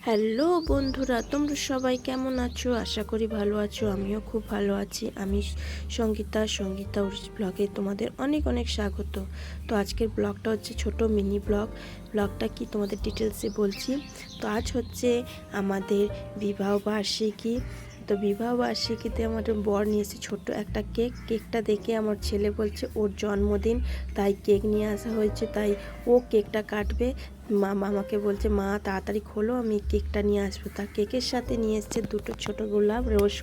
Hello বন্ধুরা, তোমরা সবাই কেমন আছো? আশা করি ভালো আছো, আমিও খুব ভালো আছি। আমি সঙ্গীতা সঙ্গীতা ব্লগে তোমাদের অনেক অনেক স্বাগত। তো আজকের ব্লগটা হচ্ছে ছোট মিনি ব্লগ। ব্লগটা কি তোমাদের ডিটেলসে বলছি। তো আজ হচ্ছে আমাদের বিবাহ বার্ষিকী। তো বিবাহ বার্ষিকীতে আমার বর নিয়ে এসেছে ছোট্ট একটা কেক। কেকটা দেখে আমার ছেলে বলছে, ওর জন্মদিন। তাই কেক নিয়ে আসা হয়েছে, তাই ও কেকটা কাটবে। মা মামাকে বলছে, মা, তাড়াতাড়ি খোলো, আমি কেকটা নিয়ে আসব। তা কেকের সাথে নিয়ে এসছে দুটো ছোট গোলাপ, রোজ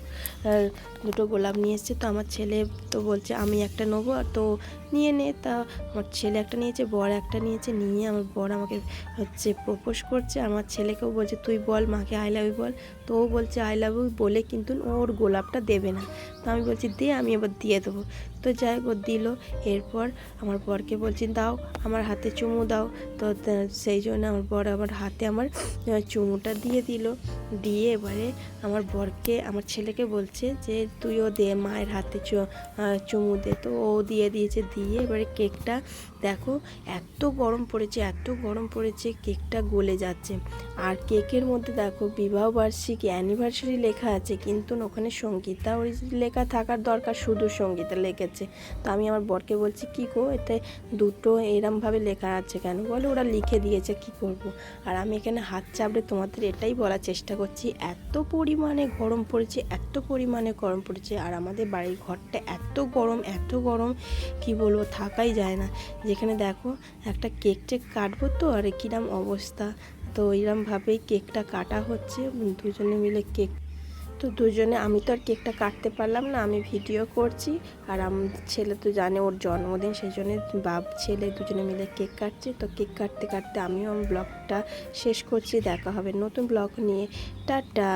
দুটো গোলাপ নিয়ে এসছে। তো আমার ছেলে তো বলছে, আমি একটা নেব আর তো নিয়ে নে। তা আমার ছেলে একটা নিয়েছে, বর একটা নিয়েছে, নিয়ে আমার বর আমাকে হচ্ছে প্রপোজ করছে। আমার ছেলেকেও বলছে, তুই বল, মাকে আই লাভ ইউ বল। তো ও বলছে, আই লাভ ইউ বলে কিন্তু ওর গোলাপটা দেবে না। তো আমি বলছি, দে, আমি এবার দিয়ে দেবো। তো যাই হোক, দিল। এরপর আমার বরকে বলছি, দাও, আমার হাতে চুমু দাও। তো তা- সেই জন্য আমার বর আমার হাতে আমার চুমুটা দিয়ে দিল। দিয়ে এবারে আমার বরকে, আমার ছেলেকে বলছে যে, তুইও দে মায়ের হাতে চুমু দে। তো ও দিয়ে দিয়েছে, দিয়ে এবারে কেকটা দেখো, এত গরম পড়েছে, এত গরম পড়েছে, কেকটা গলে যাচ্ছে। আর কেকের মধ্যে দেখো, বিবাহ বার্ষিকী অ্যানিভার্সারি লেখা আছে, কিন্তু ওখানে সঙ্গীতা ওই লেখা থাকার দরকার, শুধু সঙ্গীতা লেখেছে। তো আমি আমার বরকে বলছি, কি গো, এতে দুটো এরমভাবে লেখা আছে কেন? বলে, ওরা লিখে দিয়েছে। কি করব। আর আমি এখানে হাত চাপড়ে তোমাদের এটাই বলার চেষ্টা করছি, এত পরিমাণে গরম পড়েছে, এত পরিমাণে গরম পড়েছে, আর আমাদের বাড়ির ঘরটা এত গরম এত গরম, কি বলব, থাকাই যায় না যেখানে দেখো, একটা কেক টেক কাটবো তো, আর কিরম অবস্থা তো এরমভাবেই কেকটা কাটা হচ্ছে, দুজনে মিলে কেক তো দুজনে, আমি তো আর কেকটা কাটতে পারলাম না, আমি ভিডিও করছি। আর আমার ছেলে তো জানে ওর জন্মদিন, সেই জন্য বাপ, ছেলে দুজনে মিলে কেক কাটছে। তো কেক কাটতে কাটতে আমিও আমার ব্লগটা শেষ করছি, দেখা হবে নতুন ব্লগ নিয়ে। টাটা!